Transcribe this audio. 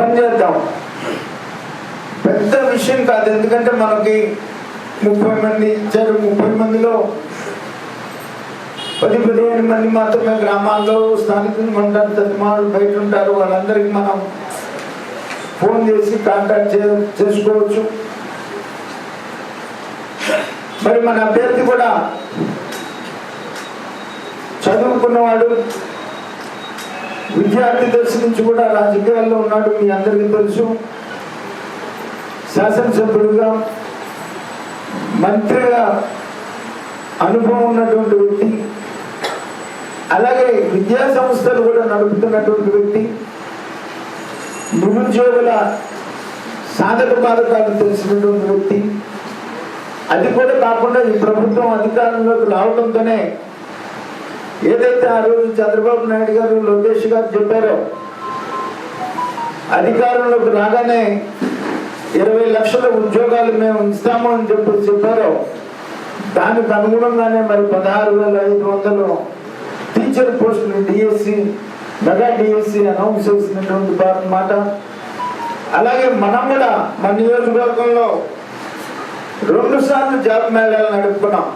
పని చేద్దాం. పెద్ద విషయం కాదు ఎందుకంటే మనకి ముప్పై మంది ఇచ్చారు ముప్పై మందిలో పది పదిహేను మంది మాత్రమే గ్రామాల్లో స్థానికులు ఉంటారు తదిమాలు బయట ఉంటారు వాళ్ళందరికీ మనం ఫోన్ చేసి కాంటాక్ట్ చే చేసుకోవచ్చు. మరి మన అభ్యర్థి కూడా చదువుకున్నవాడు విద్యార్థి దశ నుంచి కూడా రాజకీయాల్లో ఉన్నాడు మీ అందరికీ తెలుసు. శాసనసభ్యుడిగా మంత్రిగా అనుభవం ఉన్నటువంటి వ్యక్తి. అలాగే విద్యా సంస్థలు కూడా నడుపుతున్నటువంటి వ్యక్తి. నిరుద్యోగుల సాధక బాధకాలు తెలిసినటువంటి వ్యక్తి. అది కూడా కాకుండా ఈ ప్రభుత్వం అధికారంలోకి రావడంతోనే ఏదైతే ఆ రోజు చంద్రబాబు నాయుడు గారు లోకేష్ గారు చెప్పారో అధికారంలోకి రాగానే ఇరవై లక్షల ఉద్యోగాలు మేము ఇస్తాము అని చెప్పి చెప్పారో దానికి అనుగుణంగానే మరి పదహారు వేల ఐదు వందలు టీచర్ పోస్టులు డిఎస్సి మెగా డిఎస్సి అనౌన్స్ చేసినటువంటి మాట. అలాగే మనం కూడా మన నియోజకవర్గంలో రెండు సార్లు జాబ్ మేళాలు నడుపుకున్నాం.